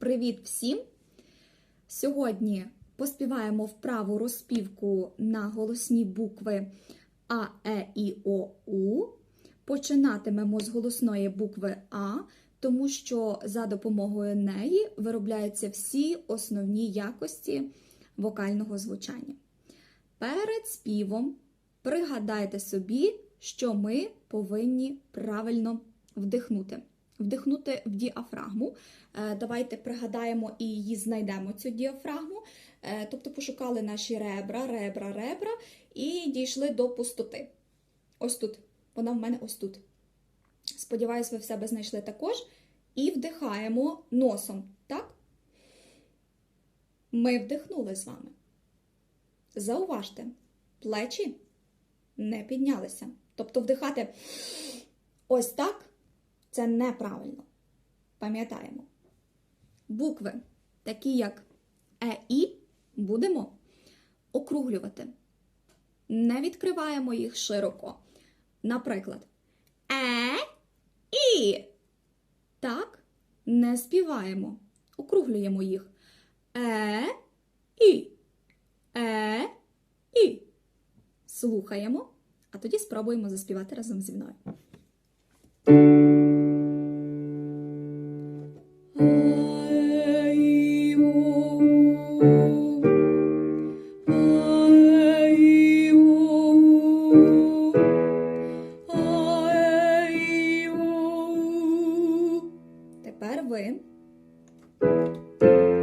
Привіт всім! Сьогодні поспіваємо вправу розпівку на голосні букви А, Е, І, О, У. Починатимемо з голосної букви А, тому що за допомогою неї виробляються всі основні якості вокального звучання. Перед співом пригадайте собі, що ми повинні правильно вдихнути. Вдихнути в діафрагму. Е, Давайте пригадаємо і її знайдемо, цю діафрагму. Е, Тобто пошукали наші ребра, ребра, ребра і дійшли до пустоти. Ось тут. Вона в мене ось тут. Сподіваюсь, ви в себе знайшли також. І вдихаємо носом, так? Ми вдихнули з вами. Зауважте, плечі не піднялися. Тобто вдихати ось так це неправильно. Пам'ятаємо. Букви, такі як Е, І, будемо округлювати. Не відкриваємо їх широко. Наприклад, Е, І. Так, не співаємо. Округлюємо їх. Е, І. Е, І. Слухаємо, а тоді спробуємо заспівати разом зі мною. Música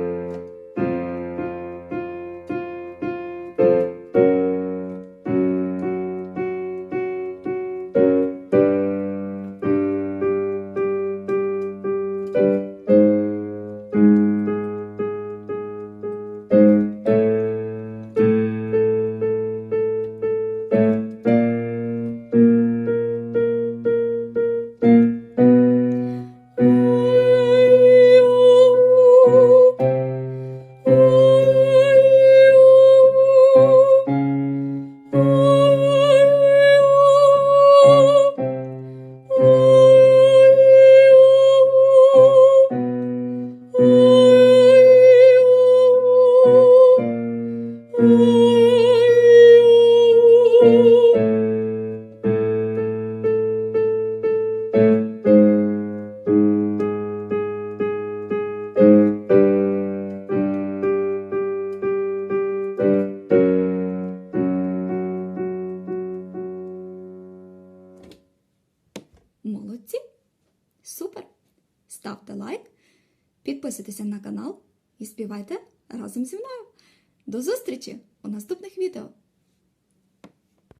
Молодці! Супер! Ставте лайк, підписуйтеся на канал і співайте разом зі мною. До зустрічі у наступних відео!